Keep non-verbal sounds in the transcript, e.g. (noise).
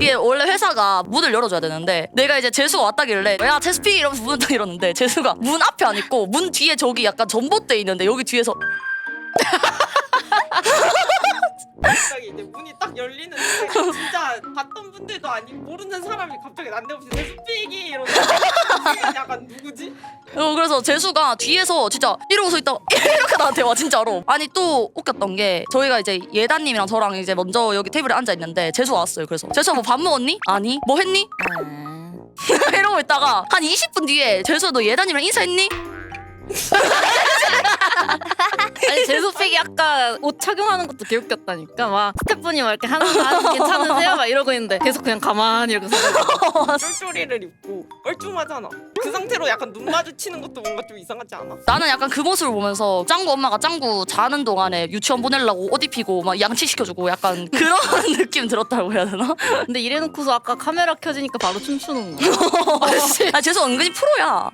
이게 원래 회사가 문을 열어줘야 되는데 내가 이제 재수가 왔다길래 야 재수피 이러면서 문을 딱 열었는데 재수가 문 앞에 안 있고 문 뒤에 저기 약간 전봇대 있는데 여기 뒤에서 (laughs) 갑자기 이제 문이 딱 열리는데 진짜 봤던 분들도 아니 모르는 사람이 갑자기 난데없이 대수피기 이러고 (laughs) 약간 누구지? 어, 그래서 재수가 뒤에서 진짜 이러고 서 있다가 (laughs) 이렇게 나한테 와 진짜로 아니 또 웃겼던 게 저희가 이제 예다님이랑 저랑 이제 먼저 여기 테이블에 앉아 있는데 재수가 왔어요 그래서 재수야 뭐 밥 먹었니? 아니 뭐 했니? (laughs) 이러고 있다가 한 20분 뒤에 재수야 너 예다님이랑 인사했니? (laughs) 제소픽이 아까 옷 착용하는 것도 개웃겼다니까 막 스태프분이 막 이렇게 하는 거 하는 괜찮으세요? 막 이러고 있는데 계속 그냥 가만히 이렇게 서 쫄쫄이를 입고 뻘쭘하잖아 그 상태로 약간 눈 마주치는 것도 뭔가 좀 이상하지 않아? 나는 약간 그 모습을 보면서 짱구 엄마가 짱구 자는 동안에 유치원 보내려고 옷 입히고 막 양치 시켜주고 약간 그런 (laughs) 느낌 들었다고 해야 되나? 근데 이래놓고서 아까 카메라 켜지니까 바로 춤추는 거야 (laughs) 아 재수 은근히 프로야